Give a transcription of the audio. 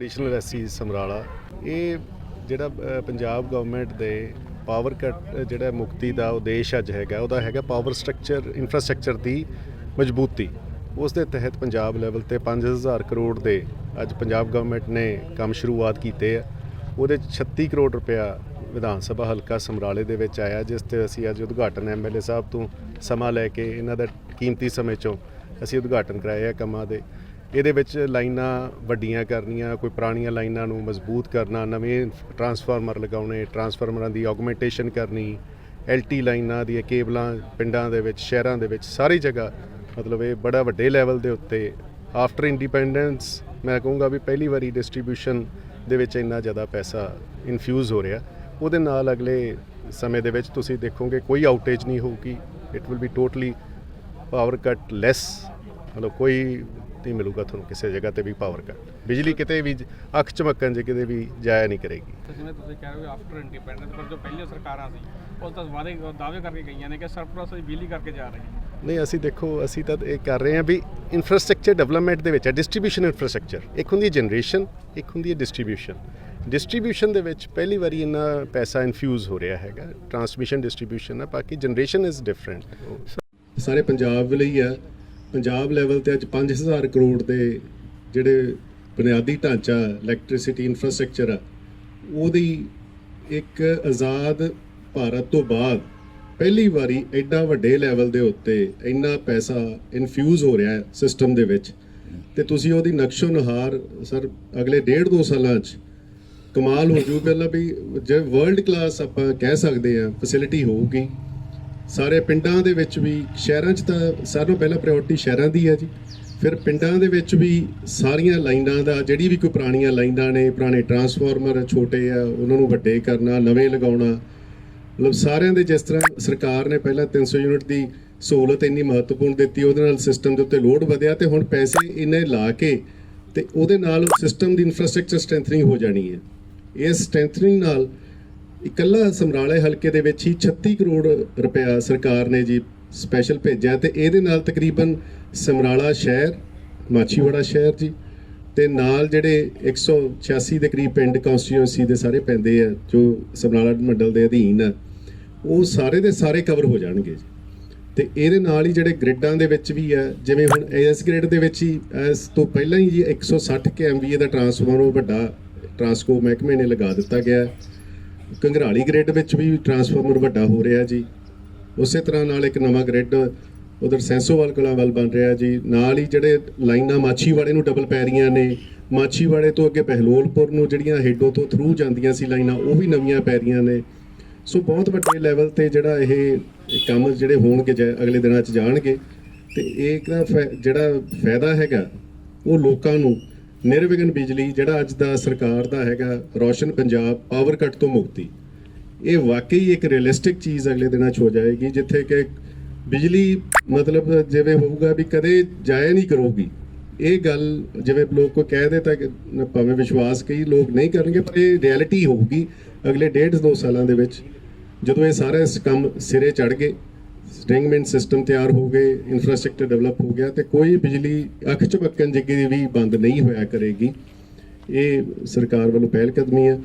Additional SC Samrala. ਇਹ ਜਿਹੜਾ Punjab government ਦੇ ਪਾਵਰ ਕੱਟ ਜਿਹੜਾ ਮੁਕਤੀ ਦਾ ਉਦੇਸ਼ ਅੱਜ ਹੈਗਾ, ਉਹਦਾ ਹੈਗਾ ਪਾਵਰ ਸਟਰਕਚਰ ਇਨਫਰਾਸਟ੍ਰਕਚਰ ਦੀ ਮਜ਼ਬੂਤੀ। ਉਸ ਦੇ ਤਹਿਤ ਪੰਜਾਬ ਲੈਵਲ ਤੇ 5000 ਕਰੋੜ ਦੇ ਅੱਜ ਪੰਜਾਬ ਗਵਰਨਮੈਂਟ ਨੇ ਕੰਮ ਸ਼ੁਰੂਆਤ ਕੀਤੇ ਆ। ਉਹਦੇ 'ਚ 36 ਕਰੋੜ ਰੁਪਇਆ ਵਿਧਾਨ ਸਭਾ ਹਲਕਾ ਸਮਰਾਲੇ ਦੇ ਵਿੱਚ ਆਇਆ, ਜਿਸ ਤੇ ਅਸੀਂ ਅੱਜ ਉਦਘਾਟਨ ਐਮਐਲਏ ਸਾਹਿਬ ਤੋਂ ਸਮਾਂ ਲੈ ਕੇ ਇਹਨਾਂ ਦਾ ਕੀਮਤੀ ਸਮੇਂ ਚੋਂ ਅਸੀਂ ਉਦਘਾਟਨ ਕਰਾਏ ਆ ਕੰਮਾਂ ਦੇ। ਇਹਦੇ ਵਿੱਚ ਲਾਈਨਾਂ ਵੱਡੀਆਂ ਕਰਨੀਆਂ, ਕੋਈ ਪੁਰਾਣੀਆਂ ਲਾਈਨਾਂ ਨੂੰ ਮਜ਼ਬੂਤ ਕਰਨਾ, ਨਵੇਂ ਟਰਾਂਸਫਾਰਮਰ ਲਗਾਉਣੇ, ਟਰਾਂਸਫਾਰਮਰਾਂ ਦੀ ਆਗਮੈਂਟੇਸ਼ਨ ਕਰਨੀ ਐਲਟੀ ਲਾਈਨਾਂ ਦੀਆਂ ਕੇਬਲਾਂ ਪਿੰਡਾਂ ਦੇ ਵਿੱਚ, ਸ਼ਹਿਰਾਂ ਦੇ ਵਿੱਚ, ਸਾਰੀ ਜਗ੍ਹਾ, ਮਤਲਬ ਇਹ ਬੜਾ ਵੱਡੇ ਲੈਵਲ ਦੇ ਉੱਤੇ ਆਫਟਰ ਇੰਡੀਪੈਂਡੈਂਸ ਮੈਂ ਕਹੂੰਗਾ ਵੀ ਪਹਿਲੀ ਵਾਰੀ ਡਿਸਟ੍ਰੀਬਿਊਸ਼ਨ ਦੇ ਵਿੱਚ ਇੰਨਾ ਜ਼ਿਆਦਾ ਪੈਸਾ ਇਨਫਿਊਜ਼ ਹੋ ਰਿਹਾ। ਉਹਦੇ ਨਾਲ ਅਗਲੇ ਸਮੇਂ ਦੇ ਵਿੱਚ ਤੁਸੀਂ ਦੇਖੋਗੇ ਕੋਈ ਆਊਟੇਜ ਨਹੀਂ ਹੋਊਗੀ it will be totally power cut less ਮਤਲਬ ਕੋਈ ਨਹੀਂ ਮਿਲੂਗਾ ਤੁਹਾਨੂੰ ਕਿਸੇ ਜਗ੍ਹਾ ਤੇ ਵੀ ਪਾਵਰ ਕੱਟ ਬਿਜਲੀ ਕਿਤੇ ਵੀ ਅੱਖ ਝਮਕਣ ਜੇ ਕਿਤੇ ਵੀ ਜਾਇਆ ਨਹੀਂ ਕਰੇਗੀ। ਤੇ ਜਿਵੇਂ ਤੁਸੀਂ ਕਹਿ ਰਹੇ ਹੋ ਆਫਟਰ ਇੰਡੀਪੈਂਡੈਂਸ ਪਰ ਜੋ ਪਹਿਲੀਆਂ ਸਰਕਾਰਾਂ ਸੀ ਉਹ ਤਾਂ ਵਾਅਦੇ ਦਾਅਵੇ ਕਰਕੇ ਗਈਆਂ ਨੇ ਕਿ ਸਰਪਲਸ ਅਸੀਂ ਬਿਜਲੀ ਕਰਕੇ ਜਾ ਰਹੇ ਹਾਂ। ਨਹੀਂ ਅਸੀਂ ਦੇਖੋ ਅਸੀਂ ਤਾਂ ਇਹ ਕਰ ਰਹੇ ਹਾਂ ਵੀ ਇਨਫਰਾਸਟ੍ਰਕਚਰ ਡਿਵੈਲਪਮੈਂਟ ਦੇ ਵਿੱਚ ਹੈ ਡਿਸਟ੍ਰੀਬਿਊਸ਼ਨ ਇਨਫਰਾਸਟ੍ਰਕਚਰ ਇੱਕ ਹੁੰਦੀ ਹੈ ਜਨਰੇਸ਼ਨ ਇੱਕ ਹੁੰਦੀ ਹੈ ਡਿਸਟ੍ਰੀਬਿਊਸ਼ਨ ਡਿਸਟ੍ਰੀਬਿਊਸ਼ਨ ਦੇ ਵਿੱਚ ਪਹਿਲੀ ਵਾਰੀ ਇੰਨਾ ਪੈਸਾ ਇਨਫਿਊਜ਼ ਹੋ ਰਿਹਾ ਹੈਗਾ। ਟਰਾਂਸਮਿਸ਼ਨ ਡਿਸਟ੍ਰੀਬਿਊਸ਼ਨ ਹੈ ਬਾਕੀ ਜਨਰੇਸ਼ਨ ਇਜ਼ ਡਿਫਰੈਂਟ ਸਾਰੇ ਪੰਜਾਬ ਲਈ ਆ ਪੰਜਾਬ ਲੈਵਲ ਤੇ ਅੱਜ 5000 ਕਰੋੜ ਦੇ ਜਿਹੜੇ ਬੁਨਿਆਦੀ ਢਾਂਚਾ ਇਲੈਕਟ੍ਰਿਸਿਟੀ ਇਨਫਰਾਸਟ੍ਰਕਚਰ ਆ, ਉਹਦੀ ਇੱਕ ਆਜ਼ਾਦ ਭਾਰਤ ਤੋਂ ਬਾਅਦ ਪਹਿਲੀ ਵਾਰੀ ਐਡਾ ਵੱਡੇ ਲੈਵਲ ਦੇ ਉੱਤੇ ਇੰਨਾ ਪੈਸਾ ਇਨਫਿਊਜ਼ ਹੋ ਰਿਹਾ ਹੈ ਸਿਸਟਮ ਦੇ ਵਿੱਚ। ਤੇ ਤੁਸੀਂ ਉਹਦੀ ਨਕਸ਼ੋ ਨੁਹਾਰ ਸਰ ਅਗਲੇ ਡੇਢ ਦੋ ਸਾਲਾਂ 'ਚ ਕਮਾਲ ਹੋ ਜੂ। ਪਹਿਲਾਂ ਵੀ ਜੇ ਵਰਲਡ ਕਲਾਸ ਆਪਾਂ ਕਹਿ ਸਕਦੇ ਆ ਫੈਸਿਲਿਟੀ ਹੋਊਗੀ। ਸਾਰੇ ਪਿੰਡਾਂ ਦੇ ਵਿੱਚ ਵੀ, ਸ਼ਹਿਰਾਂ 'ਚ ਤਾਂ ਸਾਰਿਆਂ ਤੋਂ ਪਹਿਲਾਂ ਪ੍ਰਾਇੋਰਟੀ ਸ਼ਹਿਰਾਂ ਦੀ ਹੈ ਜੀ। ਫਿਰ ਪਿੰਡਾਂ ਦੇ ਵਿੱਚ ਵੀ ਸਾਰੀਆਂ ਲਾਈਨਾਂ ਦਾ, ਜਿਹੜੀ ਵੀ ਕੋਈ ਪੁਰਾਣੀਆਂ ਲਾਈਨਾਂ ਨੇ, ਪੁਰਾਣੇ ਟਰਾਂਸਫਾਰਮਰ ਛੋਟੇ ਆ, ਉਹਨਾਂ ਨੂੰ ਵੱਡੇ ਕਰਨਾ, ਨਵੇਂ ਲਗਾਉਣਾ, ਮਤਲਬ ਸਾਰਿਆਂ ਦੇ ਜਿਸ ਤਰ੍ਹਾਂ ਸਰਕਾਰ ਨੇ ਪਹਿਲਾਂ 300 ਯੂਨਿਟ ਦੀ ਸਹੂਲਤ ਇੰਨੀ ਮਹੱਤਵਪੂਰਨ ਦਿੱਤੀ, ਉਹਦੇ ਨਾਲ ਸਿਸਟਮ ਦੇ ਉੱਤੇ ਲੋਡ ਵਧਿਆ ਤੇ ਹੁਣ ਪੈਸੇ ਇੰਨੇ ਲਾ ਕੇ ਤੇ ਉਹਦੇ ਨਾਲ ਸਿਸਟਮ ਦੀ ਇਨਫਰਾਸਟ੍ਰਕਚਰ ਸਟਰੈਂਥਨਿੰਗ ਹੋ ਜਾਣੀ ਹੈ। ਇਸ ਸਟਰੈਂਥਨਿੰਗ ਨਾਲ ਇਕੱਲਾ ਸਮਰਾਲੇ ਹਲਕੇ ਦੇ ਵਿੱਚ ਹੀ 36 ਕਰੋੜ ਰੁਪਇਆ ਸਰਕਾਰ ਨੇ ਜੀ ਸਪੈਸ਼ਲ ਭੇਜਿਆ ਤੇ ਇਹਦੇ ਨਾਲ ਤਕਰੀਬਨ ਸਮਰਾਲਾ ਸ਼ਹਿਰ, ਮਾਛੀਵਾੜਾ ਸ਼ਹਿਰ ਜੀ, ਤੇ ਨਾਲ ਜਿਹੜੇ 186 ਦੇ ਕਰੀਬ ਪਿੰਡ ਕਨਸਟੀਟਿਊਂਸੀ ਦੇ ਸਾਰੇ ਪੈਂਦੇ ਆ, ਜੋ ਸਮਰਾਲਾ ਮੰਡਲ ਦੇ ਅਧੀਨ ਆ, ਉਹ ਸਾਰੇ ਦੇ ਸਾਰੇ ਕਵਰ ਹੋ ਜਾਣਗੇ ਜੀ। ਤੇ ਇਹਦੇ ਨਾਲ ਹੀ ਜਿਹੜੇ ਗ੍ਰਿਡਾਂ ਦੇ ਵਿੱਚ ਵੀ ਆ, ਜਿਵੇਂ ਹੁਣ ਇਸ ਗ੍ਰਿਡ ਦੇ ਵਿੱਚ ਹੀ, ਇਸ ਤੋਂ ਪਹਿਲਾਂ ਹੀ ਜੀ 160 ਕੇ ਐਮਵੀਏ ਦਾ ਟਰਾਂਸਫਾਰਮਰ ਵੱਡਾ ਟਰਾਂਸਕੋ ਮਹਿਕਮੇ ਨੇ ਲਗਾ ਦਿੱਤਾ ਗਿਆ। ਕੰਗਰਾਲੀ ਗ੍ਰਿਡ ਵਿੱਚ ਵੀ ਟਰਾਂਸਫਾਰਮਰ ਵੱਡਾ ਹੋ ਰਿਹਾ ਜੀ। ਉਸੇ ਤਰ੍ਹਾਂ ਨਾਲ ਇੱਕ ਨਵਾਂ ਗ੍ਰਿਡ ਉਧਰ ਸੈਂਸੋਵਾਲ ਕਲਾਂ ਵੱਲ ਬਣ ਰਿਹਾ ਜੀ। ਨਾਲ ਹੀ ਜਿਹੜੇ ਲਾਈਨਾਂ ਮਾਛੀਵਾੜੇ ਨੂੰ ਡਬਲ ਪੈ ਰਹੀਆਂ ਨੇ, ਮਾਛੀਵਾੜੇ ਤੋਂ ਅੱਗੇ ਬਹਿਲੋਲਪੁਰ ਨੂੰ ਜਿਹੜੀਆਂ ਹੇਡੋ ਤੋਂ ਥਰੂ ਜਾਂਦੀਆਂ ਸੀ ਲਾਈਨਾਂ, ਉਹ ਵੀ ਨਵੀਆਂ ਪੈ ਰਹੀਆਂ ਨੇ। ਸੋ ਬਹੁਤ ਵੱਡੇ ਲੈਵਲ ਤੇ ਜਿਹੜਾ ਇਹ ਕੰਮ ਜਿਹੜੇ ਹੋਣਗੇ ਜ- ਅਗਲੇ ਦਿਨਾਂ 'ਚ ਜਾਣਗੇ। ਤੇ ਇਹ ਦਾ ਜਿਹੜਾ ਫਾਇਦਾ ਹੈਗਾ, ਉਹ ਲੋਕਾਂ ਨੂੰ ਨਿਰਵਿਘਨ ਬਿਜਲੀ ਜਿਹੜਾ ਅੱਜ ਦਾ ਸਰਕਾਰ ਦਾ ਹੈਗਾ ਰੋਸ਼ਨ ਪੰਜਾਬ ਪਾਵਰ ਕੱਟ ਤੋਂ ਮੁਕਤੀ। ਇਹ ਵਾਕਈ ਇੱਕ ਰੀਅਲਿਸਟਿਕ ਚੀਜ਼ ਅਗਲੇ ਦਿਨਾਂ 'ਚ ਹੋ ਜਾਏਗੀ, ਜਿੱਥੇ ਕਿ ਬਿਜਲੀ ਮਤਲਬ ਜਿਵੇਂ ਹੋਊਗਾ ਵੀ ਕਦੇ ਜਾਇਆ ਨਹੀਂ ਕਰੂਗੀ। ਇਹ ਗੱਲ ਜਿਵੇਂ ਲੋਕ ਕੋ ਕਹਿ ਦੇ ਤਾਂ ਭਾਵੇਂ ਵਿਸ਼ਵਾਸ ਕਈ ਲੋਕ ਨਹੀਂ ਕਰਨਗੇ, ਪਰ ਇਹ ਰਿਐਲਿਟੀ ਹੋਊਗੀ ਅਗਲੇ ਡੇਢ ਦੋ ਸਾਲਾਂ ਦੇ ਵਿੱਚ, ਜਦੋਂ ਇਹ ਸਾਰਾ ਕੰਮ ਸਿਰੇ ਚੜ ਗਏ। ਸਟਿੰਗਮੈਂਟ ਸਿਸਟਮ ਤਿਆਰ ਹੋ ਗਏ ਇਨਫਰਾਸਟ੍ਰਕਚਰ ਡਿਵੈਲਪ ਹੋ ਗਿਆ ਤੇ ਕੋਈ ਬਿਜਲੀ ਅੱਖ ਝਪਕਣ ਜਿੱਗੀ ਵੀ ਬੰਦ ਨਹੀਂ ਹੋਇਆ ਕਰੇਗੀ। ਇਹ ਸਰਕਾਰ ਵੱਲੋਂ ਪਹਿਲ ਕਦਮੀ ਹੈ।